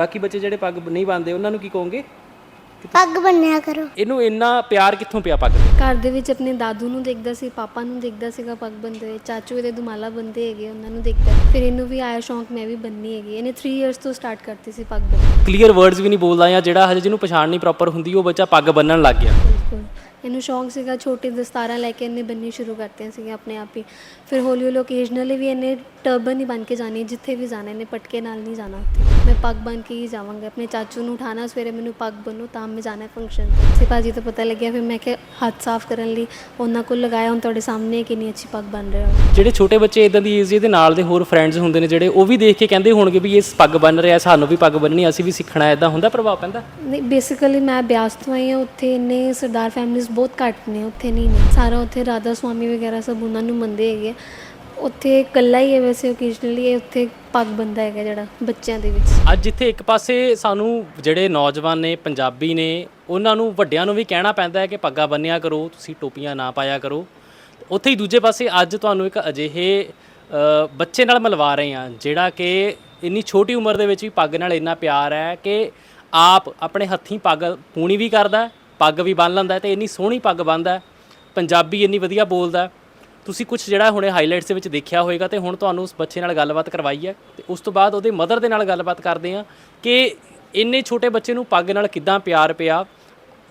ਬਾਕੀ ਬੱਚੇ ਜਿਹੜੇ ਪੱਗ ਨਹੀਂ ਬੰਨਦੇ ਉਹਨਾਂ ਨੂੰ ਕੀ ਕਹੋਗੇ? ਪੱਗ ਬੰਨਿਆ ਕਰੋ। ਇਹਨੂੰ ਇੰਨਾ ਪਿਆਰ ਕਿੱਥੋਂ ਪਿਆ ਪੱਗ ਦੇ? ਘਰ ਦੇ ਵਿੱਚ ਆਪਣੇ ਦਾਦੂ ਨੂੰ ਦੇਖਦਾ ਸੀ ਪਾਪਾ ਨੂੰ ਦੇਖਦਾ ਸੀਗਾ ਪੱਗ ਬੰਦੇ ਹੋਏ। ਚਾਚੂ ਇਹਦੇ ਦੁਮਾਲਾ ਬੰਦੇ ਹੈਗੇ ਉਹਨਾਂ ਨੂੰ ਦੇਖਦਾ। ਫਿਰ ਇਹਨੂੰ ਵੀ ਆਇਆ ਸ਼ੌਂਕ ਮੈਂ ਵੀ ਬੰਨੀ ਹੈਗੀ। ਇਹਨੇ 3 ਇਅਰਸ ਤੋਂ ਸਟਾਰਟ ਕਰਤੀ ਸੀ ਪੱਗ ਬੰਨ੍ਹਣੀ। ਕਲੀਅਰ ਵਰਡਸ ਵੀ ਨਹੀਂ ਬੋਲਦਾ ਜਾਂ ਜਿਹੜਾ ਹਜੇ ਜਿਹਨੂੰ ਪਛਾਣ ਨਹੀਂ ਪ੍ਰੋਪਰ ਹੁੰਦੀ ਉਹ ਬੱਚਾ ਪੱਗ ਬੰਨਣ ਲੱਗ ਗਿਆ। ਬਿਲਕੁਲ। ਇਹਨੂੰ ਸ਼ੌਂਕ ਸੀਗਾ ਛੋਟੀ ਦਸਤਾਰਾਂ ਲੈ ਕੇ ਇਹਨੇ ਬੰਨੀ ਸ਼ੁਰੂ ਕਰਤੀਆਂ ਸੀਗੀਆਂ ਆਪਣੇ ਆਪ ਹੀ। ਫਿਰ ਹੌਲੀ ਹੌਲੀ ਓਕੇਜਨਲੀ ਵੀ ਇਹਨੇ ਟਰਬਨ ਹੀ ਬਣ ਕੇ ਜਾਣੀ ਹੈ, ਜਿੱਥੇ ਵੀ ਜਾਣਾ ਇਹਨੇ ਪਟਕੇ ਨਾਲ ਨਹੀਂ ਜਾਣਾ ਉੱਥੇ। ਮੈਂ ਪੱਗ ਬਣ ਕੇ ਹੀ ਜਾਵਾਂਗਾ। ਆਪਣੇ ਚਾਚੂ ਨੂੰ ਉਠਾਣਾ ਸਵੇਰੇ ਮੈਨੂੰ ਪੱਗ ਬੰਨੋ ਤਾਂ ਮੈਂ ਜਾਣਾ ਫੰਕਸ਼ਨ ਤੇ। ਸੀ ਭਾਜੀ ਤੋਂ ਪਤਾ ਲੱਗਿਆ ਫਿਰ ਮੈਂ ਕਿਹਾ ਹੱਥ ਸਾਫ਼ ਕਰਨ ਲਈ ਉਹਨਾਂ ਕੋਲ ਲਗਾਇਆ ਹੁਣ ਤੁਹਾਡੇ ਸਾਹਮਣੇ ਕਿੰਨੀ ਅੱਛੀ ਪੱਗ ਬਣ ਰਿਹਾ ਹੋ? ਜਿਹੜੇ ਛੋਟੇ ਬੱਚੇ ਇਦਾਂ ਦੀ ਏਜ ਦੇ ਨਾਲ ਦੇ ਹੋਰ ਫਰੈਂਡਸ ਹੁੰਦੇ ਨੇ ਜਿਹੜੇ ਉਹ ਵੀ ਦੇਖ ਕੇ ਕਹਿੰਦੇ ਹੋਣਗੇ ਵੀ ਇਹ ਪੱਗ ਬੰਨ ਰਿਹਾ ਸਾਨੂੰ ਵੀ ਪੱਗ ਬੰਨਣੀ ਅਸੀਂ ਵੀ ਸਿੱਖਣਾ ਇਦਾਂ ਹੁੰਦਾ ਪ੍ਰਭਾਵ ਪੈਂਦਾ? ਨਹੀਂ ਬੇਸਿਕਲੀ ਮੈਂ ਬਿਆਸ ਤੋਂ ਆਈ ਹਾਂ ਉੱਥੇ ਇੰਨੇ ਸਰਦਾਰ ਫੈਮਿਲੀਜ਼ ਬਹੁਤ ਘੱਟ ਨੇ ਉੱਥੇ ਨਹੀਂ ਨੇ। ਸਾਰਾ ਉੱਥੇ ਰਾਧਾ ਸੁਆਮੀ ਵਗੈਰਾ ਸਭ ਉਹਨਾਂ ਨੂੰ ਮੰਨਦੇ ਹੈਗੇ ਉੱਥੇ ਇਕੱਲਾ ਹੀ ਹੈ ਵੈਸੇ ਓਕੇਸ਼ਨਲੀ ਇਹ ਉੱਥੇ ਪੱਗ ਬੰਦਾ ਹੈਗਾ ਜਿਹੜਾ ਬੱਚਿਆਂ ਦੇ ਵਿੱਚ। ਅੱਜ ਜਿੱਥੇ ਇੱਕ ਪਾਸੇ ਸਾਨੂੰ ਜਿਹੜੇ ਨੌਜਵਾਨ ਨੇ ਪੰਜਾਬੀ ਨੇ ਉਹਨਾਂ ਨੂੰ ਵੱਡਿਆਂ ਨੂੰ ਵੀ ਕਹਿਣਾ ਪੈਂਦਾ ਹੈ ਕਿ ਪੱਗਾਂ ਬੰਨਿਆ ਕਰੋ ਤੁਸੀਂ ਟੋਪੀਆਂ ਨਾ ਪਾਇਆ ਕਰੋ। ਉੱਥੇ ਹੀ ਦੂਜੇ ਪਾਸੇ ਅੱਜ ਤੁਹਾਨੂੰ ਇੱਕ ਅਜਿਹੇ ਅ, ਬੱਚੇ ਨਾਲ ਮਿਲਵਾ ਰਹੇ ਹਾਂ ਜਿਹੜਾ ਕਿ ਇੰਨੀ ਛੋਟੀ ਉਮਰ ਦੇ ਵਿੱਚ ਵੀ ਪੱਗ ਨਾਲ ਇੰਨਾ ਪਿਆਰ ਹੈ ਕਿ ਆਪ ਆਪਣੇ ਹੱਥੀਂ ਪੱਗ ਪੂਣੀ ਵੀ ਕਰਦਾ ਹੈ, ਪੱਗ ਵੀ ਬੰਨ ਲੈਂਦਾ ਹੈ ਤੇ ਇੰਨੀ ਸੋਹਣੀ ਪੱਗ ਬੰਨਦਾ ਹੈ। ਪੰਜਾਬੀ ਇੰਨੀ ਵਧੀਆ ਬੋਲਦਾ ਹੈ। ਤੁਸੀਂ ਕੁਝ ਜਿਹੜਾ ਹੁਣੇ ਹਾਈਲਾਈਟਸ ਦੇ ਵਿੱਚ ਦੇਖਿਆ ਹੋਵੇਗਾ ਤੇ ਹੁਣ ਤੁਹਾਨੂੰ ਉਸ ਬੱਚੇ ਨਾਲ ਗੱਲਬਾਤ ਕਰਵਾਈ ਹੈ। ਤੇ ਉਸ ਤੋਂ ਬਾਅਦ ਉਹਦੇ ਮਦਰ ਦੇ ਨਾਲ ਗੱਲਬਾਤ ਕਰਦੇ ਹਾਂ ਕਿ ਇੰਨੇ ਛੋਟੇ ਬੱਚੇ ਨੂੰ ਪੱਗ ਨਾਲ ਕਿੱਦਾਂ ਪਿਆਰ ਪਿਆ।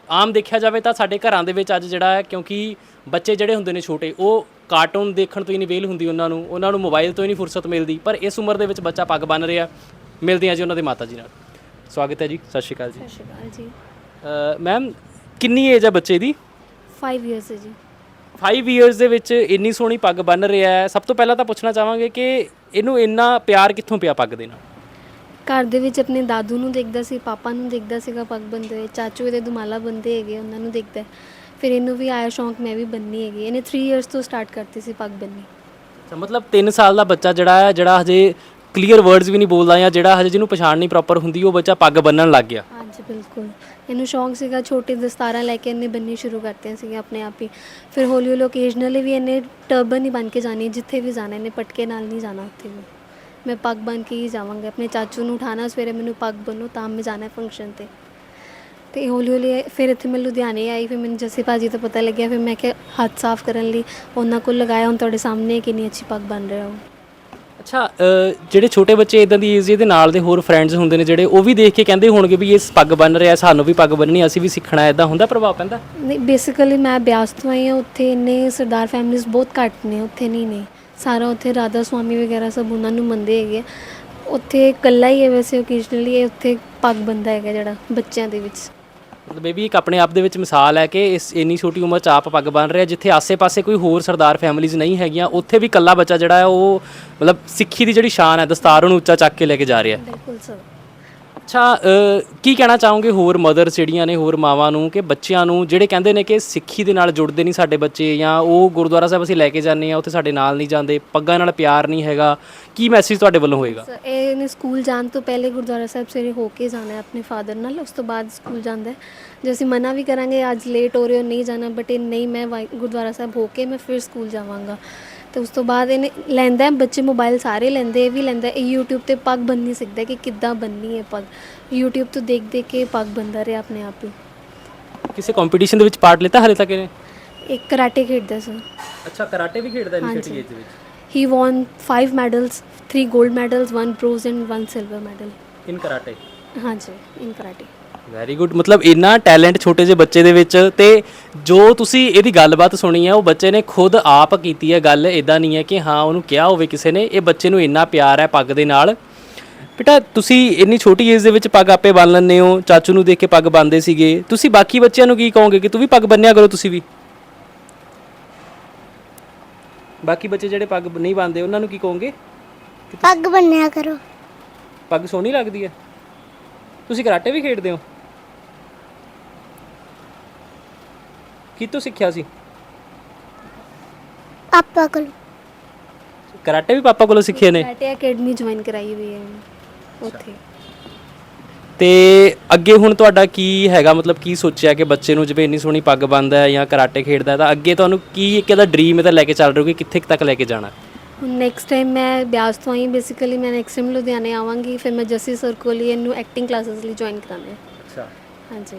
ਆਮ ਦੇਖਿਆ ਜਾਵੇ ਤਾਂ ਸਾਡੇ ਘਰਾਂ ਦੇ ਵਿੱਚ ਅੱਜ ਜਿਹੜਾ ਹੈ ਕਿਉਂਕਿ ਬੱਚੇ ਜਿਹੜੇ ਹੁੰਦੇ ਨੇ ਛੋਟੇ ਉਹ ਕਾਰਟੂਨ ਦੇਖਣ ਤੋਂ ਹੀ ਨਹੀਂ ਵੇਲ ਹੁੰਦੀ ਉਹਨਾਂ ਨੂੰ ਉਹਨਾਂ ਨੂੰ ਮੋਬਾਈਲ ਤੋਂ ਹੀ ਨਹੀਂ ਫੁਰਸਤ ਮਿਲਦੀ ਪਰ ਇਸ ਉਮਰ ਦੇ ਵਿੱਚ ਬੱਚਾ ਪੱਗ ਬੰਨ ਰਿਹਾ। ਮਿਲਦੇ ਹਾਂ ਜੀ ਉਹਨਾਂ ਦੇ ਮਾਤਾ ਜੀ ਨਾਲ। ਸਵਾਗਤ ਹੈ ਜੀ ਸਤਿ ਸ਼੍ਰੀ ਅਕਾਲ ਜੀ। ਸਤਿ ਸ਼੍ਰੀ ਅਕਾਲ ਜੀ। ਮੈਮ ਕਿੰਨੀ ਏਜ ਹੈ ਬੱਚੇ ਦੀ? 5 ਇਅਰਸ ਹੈ ਜੀ। 5 ਇਅਰਸ ਦੇ ਵਿੱਚ ਇੰਨੀ ਸੋਹਣੀ ਪੱਗ ਬੰਨ ਰਿਹਾ ਹੈ। ਸਭ ਤੋਂ ਪਹਿਲਾਂ ਤਾਂ ਪੁੱਛਣਾ ਚਾਹਾਂਗੇ ਕਿ ਇਹਨੂੰ ਇੰਨਾ ਪਿਆਰ ਕਿੱਥੋਂ ਪਿਆ ਪੱਗ ਦੇ ਨਾਲ? ਘਰ ਦੇ ਵਿੱਚ ਆਪਣੇ ਦਾਦੂ ਨੂੰ ਦੇਖਦਾ ਸੀ ਪਾਪਾ ਨੂੰ ਦੇਖਦਾ ਸੀਗਾ ਪੱਗ ਬੰਦੇ ਹੋਏ। ਚਾਚੂ ਇਹਦੇ ਦੁਮਾਲਾ ਬੰਦੇ ਹੈਗੇ ਉਹਨਾਂ ਨੂੰ ਦੇਖਦਾ। ਫਿਰ ਇਹਨੂੰ ਵੀ ਆਇਆ ਸ਼ੌਂਕ ਮੈਂ ਵੀ ਬੰਨੀ ਹੈਗੀ। ਇਹਨੇ 3 ਇਅਰਸ ਤੋਂ ਸਟਾਰਟ ਕਰਤੀ ਸੀ ਪੱਗ ਬੰਨੀ ਅੱਛਾ ਮਤਲਬ 3 ਸਾਲ ਦਾ ਬੱਚਾ ਜਿਹੜਾ ਹੈ ਜਿਹੜਾ ਹਜੇ ਕਲੀਅਰ ਵਰਡਸ ਵੀ ਨਹੀਂ ਬੋਲਦਾ ਜਾਂ ਜਿਹੜਾ ਹਜੇ ਜਿਹਨੂੰ ਪਛਾਣ ਨਹੀਂ ਪ੍ਰੋਪਰ ਹੁੰਦੀ ਉਹ ਬੱਚਾ ਪੱਗ ਬੰਨਣ ਲੱਗ ਗਿਆ। ਹਾਂਜੀ ਬਿਲਕੁਲ। ਇਹਨੂੰ ਸ਼ੌਂਕ ਸੀਗਾ ਛੋਟੇ ਦਸਤਾਰਾਂ ਲੈ ਕੇ ਇਹਨੇ ਬੰਨੀ ਸ਼ੁਰੂ ਕਰਤੀਆਂ ਸੀਗੀਆਂ ਆਪਣੇ ਆਪ ਹੀ। ਫਿਰ ਹੌਲੀ ਹੌਲੀ ਓਕੇਜਨਲੀ ਵੀ ਇਹਨੇ ਟਰਬਨ ਹੀ ਬਣ ਕੇ ਜਾਣੀ ਹੈ, ਜਿੱਥੇ ਵੀ ਜਾਣਾ ਇਹਨੇ ਪਟਕੇ ਨਾਲ ਨਹੀਂ ਜਾਣਾ ਉੱਥੇ ਵੀ। ਮੈਂ ਪੱਗ ਬਣ ਕੇ ਹੀ ਜਾਵਾਂਗਾ। ਆਪਣੇ ਚਾਚੂ ਨੂੰ ਉਠਾਣਾ ਸਵੇਰੇ ਮੈਨੂੰ ਪੱਗ ਬੰਨੋ ਤਾਂ ਮੈਂ ਜਾਣਾ ਫੰਕਸ਼ਨ ਤੇ। ਤੇ ਹੌਲੀ ਹੌਲੀ ਫਿਰ ਇੱਥੇ ਮੈਂ ਲੁਧਿਆਣੇ ਆਈ ਫਿਰ ਮੈਨੂੰ ਜੱਸੀ ਭਾਜੀ ਤੋਂ ਪਤਾ ਲੱਗਿਆ ਫਿਰ ਮੈਂ ਕਿਹਾ ਹੱਥ ਸਾਫ਼ ਕਰਨ ਲਈ ਉਹਨਾਂ ਕੋਲ ਲਗਾਇਆ ਹੁਣ ਤੁਹਾਡੇ ਸਾਹਮਣੇ ਕਿੰਨੀ ਅੱਛੀ ਪੱਗ ਬਣ ਰਿਹਾ ਉਹ ਅੱਛਾ ਅ, ਜਿਹੜੇ ਛੋਟੇ ਬੱਚੇ ਇਦਾਂ ਦੀ ਏਜ ਦੇ ਨਾਲ ਦੇ ਹੋਰ ਫਰੈਂਡਸ ਹੁੰਦੇ ਨੇ ਜਿਹੜੇ ਉਹ ਵੀ ਦੇਖ ਕੇ ਕਹਿੰਦੇ ਹੋਣਗੇ ਵੀ ਇਹ ਪੱਗ ਬੰਨ ਰਿਹਾ ਸਾਨੂੰ ਵੀ ਪੱਗ ਬੰਨਣੀ ਅਸੀਂ ਵੀ ਸਿੱਖਣਾ ਇਦਾਂ ਹੁੰਦਾ ਪ੍ਰਭਾਵ ਪੈਂਦਾ? ਨਹੀਂ ਬੇਸਿਕਲੀ ਮੈਂ ਬਿਆਸ ਤੋਂ ਆਈ ਹਾਂ ਉੱਥੇ ਇੰਨੇ ਸਰਦਾਰ ਫੈਮਿਲੀਜ਼ ਬਹੁਤ ਘੱਟ ਨੇ ਉੱਥੇ ਨਹੀਂ ਨੇ ਸਾਰਾ ਉੱਥੇ ਰਾਧਾ ਸੁਆਮੀ ਵਗੈਰਾ ਸਭ ਉਹਨਾਂ ਨੂੰ ਮੰਨਦੇ ਹੈਗੇ ਆ। ਉੱਥੇ ਇਕੱਲਾ ਹੀ ਹੈ ਵੈਸੇ ਓਕੇਸ਼ਨਲੀ ਇਹ ਉੱਥੇ ਪੱਗ ਬੰਦਾ ਹੈਗਾ ਜਿਹੜਾ ਬੱਚਿਆਂ ਦੇ ਵਿੱਚ। ਮਤਲਬ ਇਹ ਵੀ ਇੱਕ ਆਪਣੇ ਆਪ ਦੇ ਵਿੱਚ ਮਿਸਾਲ ਹੈ ਕਿ ਇਸ ਇੰਨੀ ਛੋਟੀ ਉਮਰ 'ਚ ਆਪ ਪੱਗ ਬੰਨ ਰਿਹਾ, ਜਿੱਥੇ ਆਸੇ-ਪਾਸੇ ਕੋਈ ਹੋਰ ਸਰਦਾਰ ਫੈਮਿਲੀਜ਼ ਨਹੀਂ ਹੈਗੀਆਂ, ਉੱਥੇ ਵੀ ਇਕੱਲਾ ਬੱਚਾ ਜਿਹੜਾ ਹੈ, ਉਹ ਮਤਲਬ ਸਿੱਖੀ ਦੀ ਜਿਹੜੀ ਸ਼ਾਨ ਹੈ, ਦਸਤਾਰ ਨੂੰ ਉੱਚਾ ਚੱਕ ਕੇ ਲੈ ਕੇ ਜਾ ਰਿਹਾ ਹੈ। ਬਿਲਕੁਲ ਸਰ। ਅੱਛਾ ਕੀ ਕਹਿਣਾ ਚਾਹੋਗੇ ਹੋਰ ਮਦਰਸ ਜਿਹੜੀਆਂ ਨੇ, ਹੋਰ ਮਾਵਾਂ ਨੂੰ ਕਿ ਬੱਚਿਆਂ ਨੂੰ ਜਿਹੜੇ ਕਹਿੰਦੇ ਨੇ ਕਿ ਸਿੱਖੀ ਦੇ ਨਾਲ ਜੁੜਦੇ ਨਹੀਂ ਸਾਡੇ ਬੱਚੇ ਜਾਂ ਉਹ ਗੁਰਦੁਆਰਾ ਸਾਹਿਬ ਅਸੀਂ ਲੈ ਕੇ ਜਾਂਦੇ ਆ ਉੱਥੇ ਸਾਡੇ ਨਾਲ ਨਹੀਂ ਜਾਂਦੇ, ਪੱਗਾਂ ਨਾਲ ਪਿਆਰ ਨਹੀਂ ਹੈਗਾ, ਕੀ ਮੈਸੇਜ ਤੁਹਾਡੇ ਵੱਲੋਂ ਹੋਏਗਾ? ਸਰ ਇਹ ਨੇ ਸਕੂਲ ਜਾਣ ਤੋਂ ਪਹਿਲੇ ਗੁਰਦੁਆਰਾ ਸਾਹਿਬ ਸਵੇਰੇ ਹੋ ਕੇ ਜਾਣਾ ਹੈ ਆਪਣੇ ਫਾਦਰ ਨਾਲ, ਉਸ ਤੋਂ ਬਾਅਦ ਸਕੂਲ ਜਾਂਦਾ ਹੈ। ਜੇ ਅਸੀਂ ਮਨਾ ਵੀ ਕਰਾਂਗੇ, ਅੱਜ ਲੇਟ ਹੋ ਰਹੇ ਹੋ, ਨਹੀਂ ਜਾਣਾ ਬਟ ਇਹ ਨਹੀਂ, ਮੈਂ ਵਾਹਿ- ਗੁਰਦੁਆਰਾ ਸਾਹਿਬ ਹੋ ਕੇ ਮੈਂ ਫਿਰ ਸਕੂਲ ਜਾਵਾਂਗਾ। ਤੇ ਉਸ ਤੋਂ ਬਾਅਦ ਇਹਨੇ ਲੈਂਦਾ ਬੱਚੇ ਮੋਬਾਈਲ ਸਾਰੇ ਲੈਂਦੇ ਇਹ ਵੀ ਲੈਂਦਾ। ਇਹ YouTube ਤੇ ਪੱਗ ਬੰਨ੍ਹਣੀ ਸਿੱਖਦਾ ਕਿ ਕਿੱਦਾਂ ਬੰਨਣੀ ਹੈ ਪੱਗ। YouTube ਤੋਂ ਦੇਖ ਦੇਖ ਕੇ ਪੱਗ ਬੰਨਦਾ ਰਿਹਾ ਆਪਣੇ ਆਪ ਹੀ। ਕਿਸੇ ਕੰਪੀਟੀਸ਼ਨ ਦੇ ਵਿੱਚ ਪਾਰਟ ਲਿੱਤਾ ਹਲੇ ਤੱਕ ਇਹਨੇ? ਇੱਕ ਕਰਾਟੇ ਖੇਡਦਾ ਸਰ ਅੱਛਾ ਕਰਾਟੇ ਵੀ ਖੇਡਦਾ ਇੰਨੀ ਛੋਟੀ ਏਜ। ਦੇ ਵਿੱਚ? ਹੀ ਵਨ 5 ਮੈਡਲਸ 3 골ਡ medals 1 bronze and 1 silver medal in karate ਹਾਂਜੀ ਇਨ ਕਰਾਟੇ ਵੈਰੀ ਗੁੱਡ ਮਤਲਬ ਇੰਨਾ ਟੈਲੈਂਟ ਛੋਟੇ ਜਿਹੇ ਬੱਚੇ ਦੇ ਵਿੱਚ ਤੇ ਜੋ ਤੁਸੀਂ ਇਹਦੀ ਗੱਲਬਾਤ ਸੁਣੀ ਹੈ ਉਹ ਬੱਚੇ ਨੇ ਖੁਦ ਆਪ ਕੀਤੀ ਹੈ ਗੱਲ ਇਦਾਂ ਨਹੀਂ ਹੈ ਕਿ ਹਾਂ ਉਹਨੂੰ ਕਿਹਾ ਹੋਵੇ ਕਿਸੇ ਨੇ। ਇਹ ਬੱਚੇ ਨੂੰ ਇੰਨਾ ਪਿਆਰ ਹੈ ਪੱਗ ਦੇ ਨਾਲ। ਬੇਟਾ ਤੁਸੀਂ ਇੰਨੀ ਛੋਟੀ ਏਜ ਦੇ ਵਿੱਚ ਪੱਗ ਆਪੇ ਬੰਨ ਲੈਂਦੇ ਹੋ। ਚਾਚੂ ਨੂੰ ਦੇਖ ਕੇ ਪੱਗ ਬੰਨਦੇ ਸੀਗੇ। ਤੁਸੀਂ ਬਾਕੀ ਬੱਚਿਆਂ ਨੂੰ ਕੀ ਕਹੋਗੇ ਕਿ ਤੂੰ ਵੀ ਪੱਗ ਬੰਨਿਆ ਕਰੋ ਤੁਸੀਂ ਵੀ? ਬਾਕੀ ਬੱਚੇ ਜਿਹੜੇ ਪੱਗ ਨਹੀਂ ਬੰਨਦੇ ਉਹਨਾਂ ਨੂੰ ਕੀ ਕਹੋਗੇ? ਪੱਗ ਬੰਨਿਆ ਕਰੋ। ਪੱਗ ਸੋਹਣੀ ਲੱਗਦੀ ਹੈ ਤੁਸੀਂ ਕਰਾਟੇ ਵੀ ਖੇਡਦੇ ਹੋ? ਕਿਤੋਂ ਸਿੱਖਿਆ ਸੀ? ਪਾਪਾ ਕੋਲ। ਕਰਾਟੇ ਵੀ ਪਾਪਾ ਕੋਲੋਂ ਸਿੱਖੇ ਨੇ? ਕਰਾਟੇ ਅਕੈਡਮੀ ਜੁਆਇਨ ਕਰਾਈ ਹੋਈ ਹੈ ਉੱਥੇ। ਤੇ ਅੱਗੇ ਹੁਣ ਤੁਹਾਡਾ ਕੀ ਹੈਗਾ? ਮਤਲਬ ਕੀ ਸੋਚਿਆ ਕਿ ਬੱਚੇ ਨੂੰ ਜਿਵੇਂ ਇੰਨੀ ਸੋਹਣੀ ਪੱਗ ਬੰਨਦਾ ਹੈ ਜਾਂ ਕਰਾਟੇ ਖੇਡਦਾ ਹੈ ਤਾਂ ਅੱਗੇ ਤੁਹਾਨੂੰ ਕੀ ਇੱਕ ਇਹਦਾ ਡ੍ਰੀਮ ਇਹਦਾ ਲੈ ਕੇ ਚੱਲ ਰਹੇ ਹੋ ਕਿ ਕਿੱਥੇ ਕੁ ਤੱਕ ਲੈ ਕੇ ਜਾਣਾ? ਹੁਣ ਨੈਕਸਟ ਟਾਈਮ ਮੈਂ ਬਿਆਸ ਤੋਂ ਆਈ ਬੇਸਿਕਲੀ ਮੈਂ ਨੈਕਸਟ ਟਾਈਮ ਲੁਧਿਆਣੇ ਆਵਾਂਗੀ ਫਿਰ ਮੈਂ ਜੱਸੀ ਸਰ ਕੋਲ ਹੀ ਇਹਨੂੰ ਐਕਟਿੰਗ ਕਲਾਸਿਸ ਲਈ ਜੁਆਇਨ ਕਰਾਂਗੇ ਅੱਛਾ। ਹਾਂਜੀ।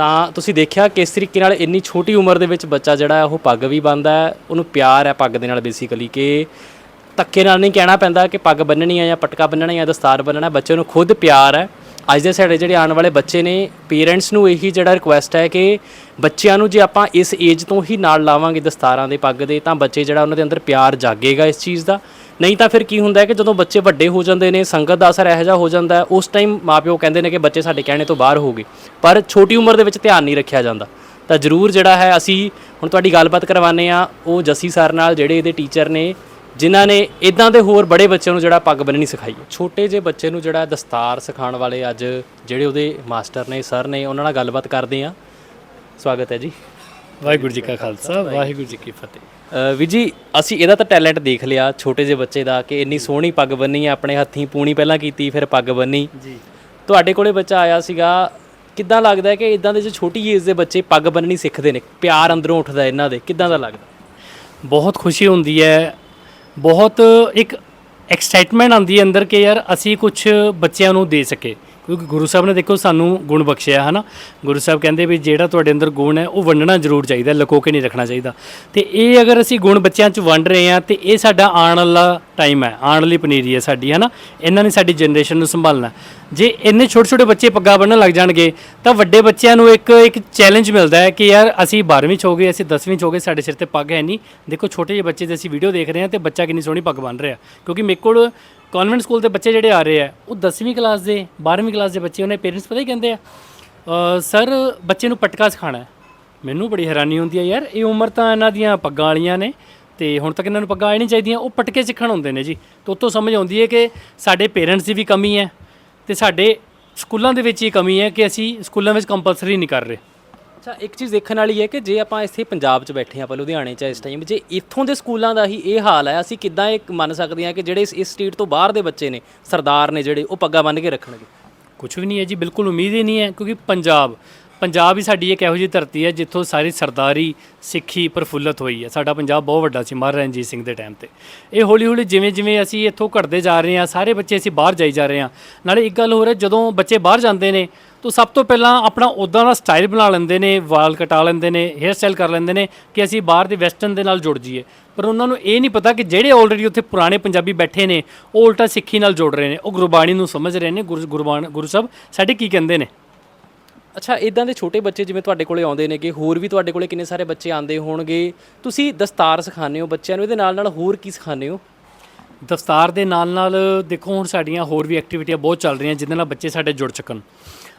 ਤਾਂ ਤੁਸੀਂ ਦੇਖਿਆ ਕਿਸ ਤਰੀਕੇ ਨਾਲ ਇੰਨੀ ਛੋਟੀ ਉਮਰ ਦੇ ਵਿੱਚ ਬੱਚਾ ਜਿਹੜਾ ਉਹ ਪੱਗ ਵੀ ਬੰਨਦਾ ਹੈ, ਉਹਨੂੰ ਪਿਆਰ ਹੈ ਪੱਗ ਦੇ ਨਾਲ ਬੇਸਿਕਲੀ ਕਿ ਧੱਕੇ ਨਾਲ ਨਹੀਂ ਕਹਿਣਾ ਪੈਂਦਾ ਕਿ ਪੱਗ ਬੰਨਣੀ ਹੈ ਜਾਂ ਪਟਕਾ ਬੰਨਣਾ ਜਾਂ ਦਸਤਾਰ ਬੰਨਣਾ, ਬੱਚੇ ਨੂੰ ਖੁਦ ਪਿਆਰ ਹੈ। ਅੱਜ ਦੇ ਸਾਡੇ ਜਿਹੜੇ ਆਉਣ ਵਾਲੇ ਬੱਚੇ ਨੇ ਪੇਰੈਂਟਸ ਨੂੰ ਇਹੀ ਜਿਹੜਾ ਰਿਕੁਐਸਟ ਹੈ ਕਿ ਬੱਚਿਆਂ ਨੂੰ ਜੇ ਆਪਾਂ ਇਸ ਏਜ ਤੋਂ ਹੀ ਨਾਲ ਲਾਵਾਂਗੇ ਦਸਤਾਰਾਂ ਦੇ ਪੱਗ ਦੇ, ਤਾਂ ਬੱਚੇ ਜਿਹੜਾ ਉਹਨਾਂ ਦੇ ਅੰਦਰ ਪਿਆਰ ਜਾਗੇਗਾ ਇਸ ਚੀਜ਼ ਦਾ। ਨਹੀਂ ਤਾਂ ਫਿਰ ਕੀ ਹੁੰਦਾ ਹੈ ਕਿ ਜਦੋਂ ਬੱਚੇ ਵੱਡੇ ਹੋ ਜਾਂਦੇ ਨੇ, ਸੰਗਤ ਦਾ ਅਸਰ ਇਹੋ ਜਿਹਾ ਹੋ ਜਾਂਦਾ ਉਸ ਟਾਈਮ ਮਾਪਿਓ ਕਹਿੰਦੇ ਨੇ ਕਿ ਬੱਚੇ ਸਾਡੇ ਕਹਿਣੇ ਤੋਂ ਬਾਹਰ ਹੋ ਗਏ। ਪਰ ਛੋਟੀ ਉਮਰ ਦੇ ਵਿੱਚ ਧਿਆਨ ਨਹੀਂ ਰੱਖਿਆ ਜਾਂਦਾ। ਤਾਂ ਜ਼ਰੂਰ ਜਿਹੜਾ ਹੈ ਅਸੀਂ ਹੁਣ ਤੁਹਾਡੀ ਗੱਲਬਾਤ ਕਰਵਾਉਂਦੇ ਆ ਉਹ ਜੱਸੀ ਸਰ ਨਾਲ ਜਿਹੜੇ ਇਹਦੇ ਟੀਚਰ ਨੇ, ਜਿਨ੍ਹਾਂ ਨੇ ਇਦਾਂ ਦੇ ਹੋਰ ਬੜੇ ਬੱਚਿਆਂ ਨੂੰ ਜਿਹੜਾ ਪੱਗ ਬੰਨਣੀ ਸਿਖਾਈ ਛੋਟੇ ਜਿਹੇ ਬੱਚੇ ਨੂੰ ਜਿਹੜਾ ਦਸਤਾਰ ਸਿਖਾਉਣ ਵਾਲੇ ਅੱਜ ਜਿਹੜੇ ਉਹਦੇ ਮਾਸਟਰ ਨੇ, ਸਰ ਨੇ, ਉਹਨਾਂ ਨਾਲ ਗੱਲਬਾਤ ਕਰਦੇ ਆ ਸਵਾਗਤ ਹੈ ਜੀ। ਵਾਹਿਗੁਰੂ ਜੀ ਕਾ ਖਾਲਸਾ ਵਾਹਿਗੁਰੂ ਜੀ ਕੀ ਫਤਿਹ। ਵੀ ਜੀ ਅਸੀਂ ਇਹਦਾ ਤਾਂ ਟੈਲੈਂਟ ਦੇਖ ਲਿਆ ਛੋਟੇ ਜਿਹੇ ਬੱਚੇ ਦਾ ਕਿ ਇੰਨੀ ਸੋਹਣੀ ਪੱਗ ਬੰਨੀ ਹੈ ਆਪਣੇ ਹੱਥੀਂ ਪੂਣੀ ਪਹਿਲਾਂ ਕੀਤੀ ਫਿਰ ਪੱਗ ਬੰਨੀ। ਜੀ। ਤੁਹਾਡੇ ਕੋਲੇ ਬੱਚਾ ਆਇਆ ਸੀਗਾ ਕਿੱਦਾਂ ਲੱਗਦਾ ਹੈ ਕਿ ਇਦਾਂ ਦੇ ਜੋ ਛੋਟੀ ਏਜ ਦੇ ਬੱਚੇ ਪੱਗ ਬੰਨਣੀ ਸਿੱਖਦੇ ਨੇ? ਪਿਆਰ ਅੰਦਰੋਂ ਉੱਠਦਾ ਇਹਨਾਂ ਦੇ ਕਿੱਦਾਂ ਦਾ ਲੱਗਦਾ? ਬਹੁਤ ਖੁਸ਼ੀ ਹੁੰਦੀ ਹੈ ਬਹੁਤ ਇੱਕ ਐਕਸਾਈਟਮੈਂਟ ਆਉਂਦੀ ਹੈ ਅੰਦਰ ਕਿ ਯਾਰ ਅਸੀਂ ਕੁਝ ਬੱਚਿਆਂ ਨੂੰ ਦੇ ਸਕੇ ਕਿਉਂਕਿ ਗੁਰੂ ਸਾਹਿਬ ਨੇ ਦੇਖੋ ਸਾਨੂੰ ਗੁਣ ਬਖਸ਼ਿਆ ਹੈ ਨਾ ਗੁਰੂ ਸਾਹਿਬ ਕਹਿੰਦੇ ਵੀ ਜਿਹੜਾ ਤੁਹਾਡੇ ਅੰਦਰ ਗੁਣ ਹੈ, ਉਹ ਵੰਡਣਾ ਜ਼ਰੂਰ ਚਾਹੀਦਾ ਲੁਕੋ ਕੇ ਨਹੀਂ ਰੱਖਣਾ ਚਾਹੀਦਾ। ਤੇ ਇਹ ਅਗਰ ਅਸੀਂ ਗੁਣ ਬੱਚਿਆਂ 'ਚ ਵੰਡ ਰਹੇ ਹਾਂ, ਤੇ ਇਹ ਸਾਡਾ ਆਉਣ ਵਾਲਾ ਟਾਈਮ ਹੈ, ਆਉਣ ਵਾਲੀ ਪਨੀਰੀ ਹੈ ਸਾਡੀ ਹੈ ਨਾ ਇਹਨਾਂ ਨੇ ਸਾਡੀ ਜਨਰੇਸ਼ਨ ਨੂੰ ਸੰਭਾਲਣਾ। ਜੇ ਇੰਨੇ ਛੋਟੇ ਛੋਟੇ ਬੱਚੇ ਪੱਗਾਂ ਬੰਨ੍ਹਣ ਲੱਗ ਜਾਣਗੇ, ਤਾਂ ਵੱਡੇ ਬੱਚਿਆਂ ਨੂੰ ਇੱਕ ਇੱਕ ਚੈਲੰਜ ਮਿਲਦਾ ਹੈ ਕਿ ਯਾਰ ਅਸੀਂ 12ਵੀਂ ਚ ਹੋ ਗਏ, ਅਸੀਂ 10ਵੀਂ ਚ ਹੋ ਗਏ, ਸਾਡੇ ਸਿਰ ਤੇ ਪੱਗ ਹੈ ਨਹੀਂ। ਦੇਖੋ ਛੋਟੇ ਜਿਹੇ ਬੱਚੇ ਦੇ ਅਸੀਂ ਵੀਡੀਓ ਦੇਖ ਰਹੇ ਹਾਂ, ਤੇ ਬੱਚਾ ਕਿੰਨੀ ਸੋਹਣੀ ਪੱਗ ਬੰਨ ਰਿਹਾ। ਕਿਉਂਕਿ ਮੇਰੇ ਕੋਲ ਕਨਵੈਂਟ ਸਕੂਲ ਦੇ ਬੱਚੇ ਜਿਹੜੇ ਆ ਰਹੇ ਆ, ਉਹ 10ਵੀਂ ਕਲਾਸ ਦੇ 12ਵੀਂ ਕਲਾਸ ਦੇ ਬੱਚੇ, ਉਹਨੇ ਪੇਰੈਂਟਸ ਪਤਾ ਹੀ ਕਹਿੰਦੇ ਆ? ਸਰ ਬੱਚੇ ਨੂੰ ਪਟਕਾ ਸਿਖਾਣਾ ਹੈ। ਮੈਨੂੰ ਬੜੀ ਹੈਰਾਨੀ ਹੁੰਦੀ ਹੈ ਯਾਰ, ਇਹ ਉਮਰ ਤਾਂ ਇਹਨਾਂ ਦੀਆਂ ਪੱਗਾਂ ਵਾਲੀਆਂ ਨੇ ਤੇ ਹੁਣ ਤੱਕ ਇਹਨਾਂ ਨੂੰ ਪੱਗਾਂ ਆਉਣੀ ਚਾਹੀਦੀਆਂ, ਉਹ ਪਟਕੇ ਸਿੱਖਣ ਹੁੰਦੇ ਨੇ ਜੀ। ਤੇ ਤੋਂ ਸਮਝ ਆਉਂਦੀ ਹੈ ਕਿ ਸਾਡੇ ਪੇਰੈਂਟਸ ਦੀ ਵੀ ਕਮੀ ਹੈ ਤੇ ਸਾਡੇ ਸਕੂਲਾਂ ਦੇ ਵਿੱਚ ਇਹ ਕਮੀ ਹੈ ਕਿ ਅਸੀਂ ਸਕੂਲਾਂ ਵਿੱਚ ਕੰਪਲਸਰੀ ਨਹੀਂ ਕਰ ਰਹੇ। ਅੱਛਾ, ਇੱਕ ਚੀਜ਼ ਦੇਖਣ ਵਾਲੀ ਹੈ ਕਿ ਜੇ ਆਪਾਂ ਇੱਥੇ ਪੰਜਾਬ 'ਚ ਬੈਠੇ ਹਾਂ, ਆਪਾਂ ਲੁਧਿਆਣੇ 'ਚ ਇਸ ਟਾਈਮ ਜੇ ਇੱਥੋਂ ਦੇ ਸਕੂਲਾਂ ਦਾ ਹੀ ਇਹ ਹਾਲ ਹੈ ਅਸੀਂ ਕਿੱਦਾਂ ਇਹ ਮੰਨ ਸਕਦੇ ਹਾਂ ਕਿ ਜਿਹੜੇ ਇਸ- ਇਸ ਸਟੇਟ ਤੋਂ ਬਾਹਰ ਦੇ ਬੱਚੇ ਨੇ, ਸਰਦਾਰ ਨੇ ਜਿਹੜੇ, ਉਹ ਪੱਗਾਂ ਬੰਨ੍ਹ ਕੇ ਰੱਖਣਗੇ? ਕੁਝ ਵੀ ਨਹੀਂ ਹੈ ਜੀ, ਬਿਲਕੁਲ ਉਮੀਦ ਹੀ ਨਹੀਂ ਹੈ, ਕਿਉਂਕਿ ਪੰਜਾਬ ਪੰਜਾਬ ਹੀ ਸਾਡੀ ਇੱਕ ਇਹੋ ਜਿਹੀ ਧਰਤੀ ਹੈ ਜਿੱਥੋਂ ਸਾਰੀ ਸਰਦਾਰੀ, ਸਿੱਖੀ ਪ੍ਰਫੁੱਲਤ ਹੋਈ ਹੈ। ਸਾਡਾ ਪੰਜਾਬ ਬਹੁਤ ਵੱਡਾ ਸੀ, ਮਹਾਰਾਜਾ ਰਣਜੀਤ ਸਿੰਘ ਦੇ ਟਾਈਮ ਤੇ। ਇਹ ਹੌਲੀ ਹੌਲੀ ਜਿਵੇਂ ਜਿਵੇਂ ਅਸੀਂ ਇੱਥੋਂ ਘਟਦੇ ਜਾ ਰਹੇ ਹਾਂ, ਸਾਰੇ ਬੱਚੇ ਅਸੀਂ ਬਾਹਰ ਜਾਈ ਜਾ ਰਹੇ ਹਾਂ। ਨਾਲੇ ਇੱਕ ਗੱਲ ਹੋਰ ਹੈ, ਜਦੋਂ ਬੱਚੇ ਬਾਹਰ ਜਾਂਦੇ ਨੇ, ਤਾਂ ਸਭ ਤੋਂ ਪਹਿਲਾਂ ਆਪਣਾ ਉਦਾਂ ਦਾ ਸਟਾਈਲ ਬਣਾ ਲੈਂਦੇ ਨੇ, ਵਾਲ ਕਟਾ ਲੈਂਦੇ ਨੇ ਹੇਅਰ ਸਟਾਈਲ ਕਰ ਲੈਂਦੇ ਨੇ ਕਿ ਅਸੀਂ ਬਾਹਰ ਦੇ ਵੈਸਟਰਨ ਦੇ ਨਾਲ ਜੁੜ ਜਾਈਏ। ਪਰ ਉਹਨਾਂ ਨੂੰ ਇਹ ਨਹੀਂ ਪਤਾ ਕਿ ਜਿਹੜੇ ਆਲਰੇਡੀ ਉੱਥੇ ਪੁਰਾਣੇ ਪੰਜਾਬੀ ਬੈਠੇ ਨੇ, ਉਹ ਉਲਟਾ ਸਿੱਖੀ ਨਾਲ ਜੁੜ ਰਹੇ ਨੇ। ਉਹ ਗੁਰਬਾਣੀ ਨੂੰ ਸਮਝ ਰਹੇ ਨੇ, ਗੁਰੂ, ਗੁਰਬਾਣ, ਗੁਰੂ ਸਾਹਿਬ, ਸਾਡੇ ਕੀ ਕਹਿੰਦੇ ਨੇ? ਅੱਛਾ ਇਦਾਂ ਦੇ ਛੋਟੇ ਬੱਚੇ ਜਿਵੇਂ ਤੁਹਾਡੇ ਕੋਲੇ ਆਉਂਦੇ ਨੇਗੇ, ਹੋਰ ਵੀ ਤੁਹਾਡੇ ਕੋਲੇ ਕਿੰਨੇ ਸਾਰੇ ਬੱਚੇ ਆਉਂਦੇ ਹੋਣਗੇ? ਤੁਸੀਂ ਦਸਤਾਰ ਸਿਖਾਉਂਦੇ ਹੋ ਬੱਚਿਆਂ ਨੂੰ, ਇਹਦੇ ਨਾਲ ਨਾਲ ਹੋਰ ਕੀ ਸਿਖਾਉਂਦੇ ਹੋ? ਦਸਤਾਰ ਦੇ ਨਾਲ ਨਾਲ ਦੇਖੋ, ਹੁਣ ਸਾਡੀਆਂ ਹੋਰ ਵੀ ਐਕਟੀਵਿਟੀਆਂ ਬਹੁਤ ਚੱਲ ਰਹੀਆਂ, ਜਿਹਦੇ ਨਾਲ ਬੱਚੇ ਸਾਡੇ ਜੁੜ ਸਕਣ।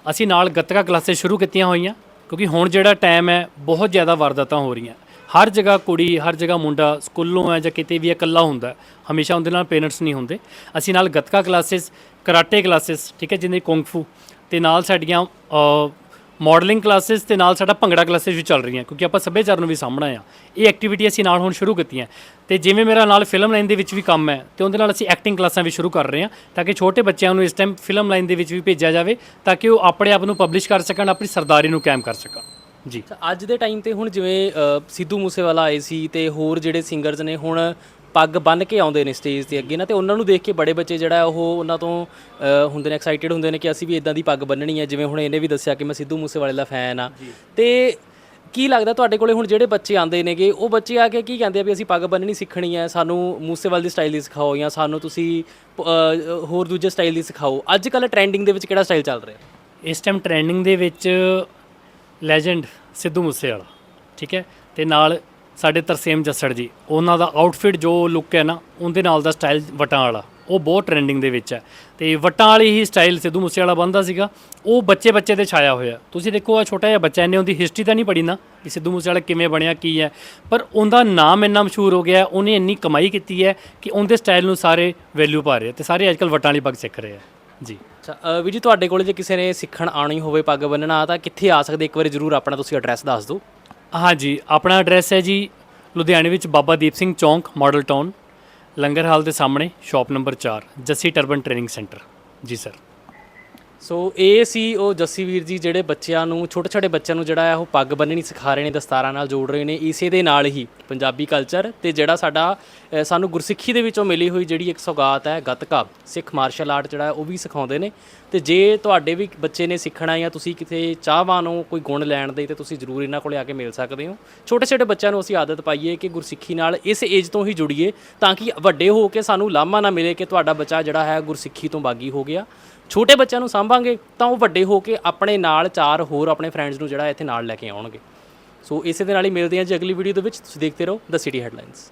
ਅਸੀਂ ਨਾਲ ਗੱਤਕਾ ਕਲਾਸੇ ਸ਼ੁਰੂ ਕੀਤੀਆਂ ਹੋਈਆਂ, ਕਿਉਂਕਿ ਹੁਣ ਜਿਹੜਾ ਟਾਈਮ ਹੈ, ਬਹੁਤ ਜ਼ਿਆਦਾ ਵਾਰਦਾਤਾਂ ਹੋ ਰਹੀਆਂ। ਹਰ ਜਗ੍ਹਾ ਕੁੜੀ, ਹਰ ਜਗ੍ਹਾ ਮੁੰਡਾ ਸਕੂਲੋਂ ਹੈ ਜਾਂ ਕਿਤੇ ਵੀ ਇਕੱਲਾ ਹੁੰਦਾ ਹਮੇਸ਼ਾ ਉਹਦੇ ਨਾਲ ਪੇਰੈਂਟਸ ਨਹੀਂ ਹੁੰਦੇ। ਅਸੀਂ ਨਾਲ ਗੱਤਕਾ ਕਲਾਸਿਸ, ਕਰਾਟੇ ਕਲਾਸਿਸ, ਠੀਕ ਹੈ ਜਿਵੇਂ ਕੁੰਗ ਫੂ, ਤੇ ਨਾਲ ਸਾਡੀਆਂ ਮਾਡਲਿੰਗ ਕਲਾਸਿਸ ਤੇ ਨਾਲ ਸਾਡਾ ਭੰਗੜਾ ਕਲਾਸਿਸ ਵੀ ਚੱਲ ਰਹੀਆਂ ਕਿਉਂਕਿ ਆਪਾਂ ਸੱਭਿਆਚਾਰ ਨੂੰ ਵੀ ਸਾਹਮਣਾ ਆ। ਇਹ ਐਕਟੀਵਿਟੀ ਅਸੀਂ ਨਾਲ ਹੁਣ ਸ਼ੁਰੂ ਕੀਤੀਆਂ। ਤੇ ਜਿਵੇਂ ਮੇਰਾ ਨਾਲ ਫਿਲਮ ਲਾਈਨ ਦੇ ਵਿੱਚ ਵੀ ਕੰਮ ਹੈ ਤੇ ਉਹਦੇ ਨਾਲ ਅਸੀਂ ਐਕਟਿੰਗ ਕਲਾਸਾਂ ਵੀ ਸ਼ੁਰੂ ਕਰ ਰਹੇ ਹਾਂ ਤਾਂ ਕਿ ਛੋਟੇ ਬੱਚਿਆਂ ਨੂੰ ਇਸ ਟਾਈਮ ਫਿਲਮ ਲਾਈਨ ਦੇ ਵਿੱਚ ਵੀ ਭੇਜਿਆ ਜਾਵੇ ਤਾਂ ਕਿ ਉਹ ਆਪਣੇ ਆਪ ਨੂੰ ਪਬਲਿਸ਼ ਕਰ ਸਕਣ ਆਪਣੀ ਸਰਦਾਰੀ ਨੂੰ ਕਾਇਮ ਕਰ ਸਕਣ। ਜੀ। ਅੱਜ ਦੇ ਟਾਈਮ ਤੇ ਹੁਣ ਜਿਵੇਂ ਅ, ਸਿੱਧੂ ਮੂਸੇਵਾਲਾ ਆਏ ਸੀ ਤੇ ਹੋਰ ਜਿਹੜੇ ਸਿੰਗਰਸ ਨੇ ਹੁਣ ਪੱਗ ਬੰਨ੍ਹ ਕੇ ਆਉਂਦੇ ਨੇ ਸਟੇਜ ਤੇ ਅੱਗੇ ਨਾ ਤੇ ਉਹਨਾਂ ਨੂੰ ਦੇਖ ਕੇ ਬੜੇ ਬੱਚੇ ਜਿਹੜਾ ਉਹ ਉਹਨਾਂ ਤੋਂ ਅ, ਹੁੰਦੇ ਨੇ ਐਕਸਾਈਟਿਡ ਹੁੰਦੇ ਨੇ ਕਿ ਅਸੀਂ ਵੀ ਇਦਾਂ ਦੀ ਪੱਗ ਬੰਨਣੀ ਹੈ ਜਿਵੇਂ ਹੁਣ ਇਹਨੇ ਵੀ ਦੱਸਿਆ ਕਿ ਮੈਂ ਸਿੱਧੂ ਮੂਸੇਵਾਲੇ ਦਾ ਫੈਨ ਆ ਤੇ ਕੀ ਲੱਗਦਾ ਤੁਹਾਡੇ ਕੋਲੇ ਹੁਣ ਜਿਹੜੇ ਬੱਚੇ ਆਉਂਦੇ ਨੇਗੇ ਉਹ ਬੱਚੇ ਆ ਕੇ ਕੀ ਕਹਿੰਦੇ ਆ ਵੀ ਅਸੀਂ ਪੱਗ ਬੰਨਣੀ ਸਿੱਖਣੀ ਹੈ ਸਾਨੂੰ ਮੂਸੇਵਾਲ ਦੀ ਸਟਾਈਲ ਦੀ ਸਿਖਾਓ ਜਾਂ ਸਾਨੂੰ ਤੁਸੀਂ ਅ, ਹੋਰ ਦੂਜੇ ਸਟਾਈਲ ਦੀ ਸਿਖਾਓ। ਅੱਜ ਕੱਲ ਟ੍ਰੈਂਡਿੰਗ ਦੇ ਵਿੱਚ ਕਿਹੜਾ ਸਟਾਈਲ ਚੱਲ ਰਿਹਾ? ਇਸ ਟਾਈਮ ਟ੍ਰੈਂਡਿੰਗ ਦੇ ਵਿੱਚ ਲੈਜੈਂਡ ਸਿੱਧੂ ਮੂਸੇਵਾਲਾ ਠੀਕ ਹੈ? ਤੇ ਨਾਲ ਸਾਡੇ ਤਰਸੇਮ ਜੱਸੜ ਜੀ ਉਹਨਾਂ ਦਾ ਆਊਟਫਿਟ ਜੋ ਲੁੱਕ ਹੈ ਨਾ ਉਹਦੇ ਨਾਲ ਦਾ ਸਟਾਈਲ ਵਟਾਂ ਵਾਲਾ। ਉਹ ਬਹੁਤ ਟ੍ਰੈਂਡਿੰਗ ਦੇ ਵਿੱਚ ਹੈ। ਤੇ ਵਟਾਂ ਵਾਲੀ ਹੀ ਸਟਾਈਲ ਸਿੱਧੂ ਮੂਸੇਵਾਲਾ ਬੰਦਾ ਸੀਗਾ। ਉਹ ਬੱਚੇ ਬੱਚੇ ਤੇ ਛਾਇਆ ਹੋਇਆ। ਤੁਸੀਂ ਦੇਖੋ ਆ ਛੋਟਾ ਜਿਹਾ ਬੱਚਾ ਇਹਨੇ ਉਹਦੀ ਹਿਸਟਰੀ ਤਾਂ ਨਹੀਂ ਪੜ੍ਹੀ ਨਾ ਕਿ ਸਿੱਧੂ ਮੂਸੇਵਾਲਾ ਕਿਵੇਂ ਬਣਿਆ ਕੀ ਹੈ। ਪਰ ਉਹਦਾ ਨਾਮ ਇੰਨਾ ਮਸ਼ਹੂਰ ਹੋ ਗਿਆ ਉਹਨੇ ਇੰਨੀ ਕਮਾਈ ਕੀਤੀ ਹੈ ਕਿ ਉਹਦੇ ਸਟਾਈਲ ਨੂੰ ਸਾਰੇ ਵੈਲਿਊ ਪਾ ਰਹੇ ਆ ਤੇ ਸਾਰੇ ਅੱਜਕੱਲ ਵਟਾਂ ਵਾਲੀ ਪੱਗ ਸਿੱਖ ਰਹੇ ਆ ਜੀ। ਅੱਛਾ ਅ, ਵੀ ਜੀ ਤੁਹਾਡੇ ਕੋਲ ਜੇ ਕਿਸੇ ਨੇ ਸਿੱਖਣ ਆਣੀ ਹੋਵੇ ਪੱਗ ਬੰਨਣਾ ਤਾਂ ਕਿੱਥੇ ਆ ਸਕਦੇ? ਇੱਕ ਵਾਰੀ ਜਰੂਰ ਆਪਣਾ ਤੁਸੀਂ ਐਡਰੈਸ ਦੱਸ ਦਿਓ। ਹਾਂਜੀ, ਆਪਣਾ ਐਡਰੈਸ ਹੈ ਜੀ ਲੁਧਿਆਣੇ ਵਿੱਚ ਬਾਬਾ ਦੀਪ ਸਿੰਘ ਚੌਂਕ, ਮਾਡਲ ਟਾਊਨ, ਲੰਗਰ ਹਾਲ ਦੇ ਸਾਹਮਣੇ, shop number 4 Jassi turban training centre. ਜੀ, ਸਰ। ਸੋ ਇਹ ਸੀ ਉਹ ਜੱਸੀ ਵੀਰ ਜੀ ਜਿਹੜੇ ਬੱਚਿਆਂ ਨੂੰ ਛੋਟੇ ਛੋਟੇ ਬੱਚਿਆਂ ਨੂੰ ਜਿਹੜਾ ਹੈ ਉਹ ਪੱਗ ਬੰਨਣੀ ਸਿਖਾ ਰਹੇ ਨੇ ਦਸਤਾਰਾਂ ਨਾਲ ਜੋੜ ਰਹੇ ਨੇ ਇਸੇ ਦੇ ਨਾਲ ਹੀ ਪੰਜਾਬੀ ਕਲਚਰ ਤੇ ਜਿਹੜਾ ਸਾਡਾ ਅ, ਸਾਨੂੰ ਗੁਰਸਿੱਖੀ ਦੇ ਵਿੱਚੋਂ ਮਿਲੀ ਹੋਈ ਜਿਹੜੀ ਇੱਕ ਸੌਗਾਤ ਹੈ ਗੱਤਕਾ ਸਿੱਖ ਮਾਰਸ਼ਲ ਆਰਟ ਜਿਹੜਾ ਹੈ ਉਹ ਵੀ ਸਿਖਾਉਂਦੇ ਨੇ। ਤੇ ਜੇ ਤੁਹਾਡੇ ਵੀ ਬੱਚੇ ਨੇ ਸਿੱਖਣਾ ਜਾਂ ਤੁਸੀਂ ਕਿਤੇ ਚਾਹਵਾਨ ਹੋ ਕੋਈ ਗੁਣ ਲੈਣ ਦੇ ਤੇ ਤੁਸੀਂ ਜ਼ਰੂਰ ਇਹਨਾਂ ਕੋਲੇ ਆ ਕੇ ਮਿਲ ਸਕਦੇ ਹੋ। ਛੋਟੇ ਛੋਟੇ ਬੱਚਿਆਂ ਨੂੰ ਅਸੀਂ ਆਦਤ ਪਾਈਏ ਕਿ ਗੁਰਸਿੱਖੀ ਨਾਲ ਇਸ ਏਜ ਤੋਂ ਹੀ ਜੁੜੀਏ ਤਾਂ ਕਿ ਵੱਡੇ ਹੋ ਕੇ ਸਾਨੂੰ ਲਾਮਾ ਨਾ ਮਿਲੇ ਕਿ ਤੁਹਾਡਾ ਬੱਚਾ ਜਿਹੜਾ ਹੈ ਗੁਰਸਿੱਖੀ ਤੋਂ ਬਾਗੀ ਹੋ ਗਿਆ। ਛੋਟੇ ਬੱਚਿਆਂ ਨੂੰ ਸਾਂਭਾਂਗੇ ਤਾਂ ਉਹ ਵੱਡੇ ਹੋ ਕੇ ਆਪਣੇ ਨਾਲ ਚਾਰ ਹੋਰ ਆਪਣੇ ਫਰੈਂਡਸ ਨੂੰ ਜਿਹੜਾ ਇੱਥੇ ਨਾਲ ਲੈ ਕੇ ਆਉਣਗੇ। ਸੋ ਇਸੇ ਦੇ ਨਾਲ ਹੀ ਮਿਲਦੇ ਹਾਂ ਜੀ ਅਗਲੀ ਵੀਡੀਓ ਦੇ ਵਿੱਚ। ਤੁਸੀਂ ਦੇਖਦੇ ਰਹੋ ਦ ਸਿਟੀ ਹੈਡਲਾਈਨਸ